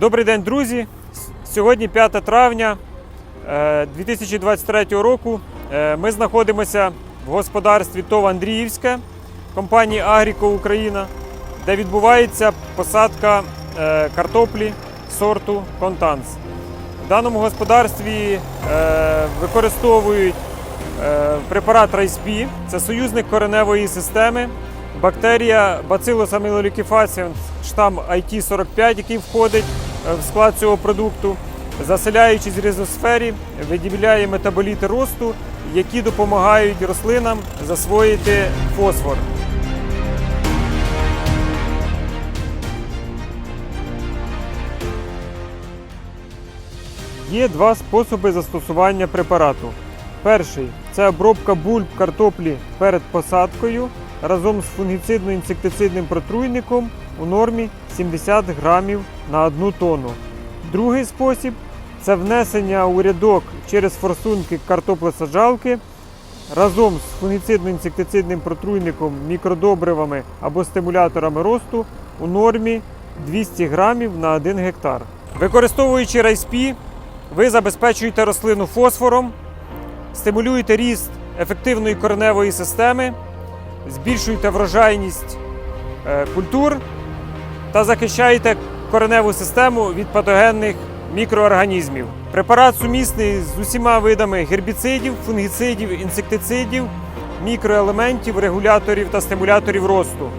Добрий день, друзі! Сьогодні 5 травня е, 2023 року. Е, Ми знаходимося в господарстві ТОВ Андріївське компанії Агріко Україна, де відбувається посадка е, картоплі сорту Контанс. В даному господарстві е, використовують е, препарат Райспі, це союзник кореневої системи, бактерія Bacillus amelioifaciens штам IT45, який входить е, в склад цього продукту, заселяючись в ризосфері, виділяє метаболіти росту, які допомагають рослинам засвоїти фосфор. Є два способи застосування препарату. Перший це обробка бульб картоплі перед посадкою разом з фунгіцидно-інсектицидним протруйником у нормі 70 грамів на одну тонну. Другий спосіб це внесення у рядок через форсунки картоплесаджалки разом з фунгіцидно-інсектицидним протруйником, мікродобривами або стимуляторами росту у нормі 200 грамів на 1 гектар. Використовуючи райспі, ви забезпечуєте рослину фосфором, стимулюєте ріст ефективної кореневої системи, збільшуєте врожайність е, культур та захищаєте кореневу систему від патогенних мікроорганізмів. Препарат сумісний з усіма видами гербіцидів, фунгіцидів, інсектицидів, мікроелементів, регуляторів та стимуляторів росту.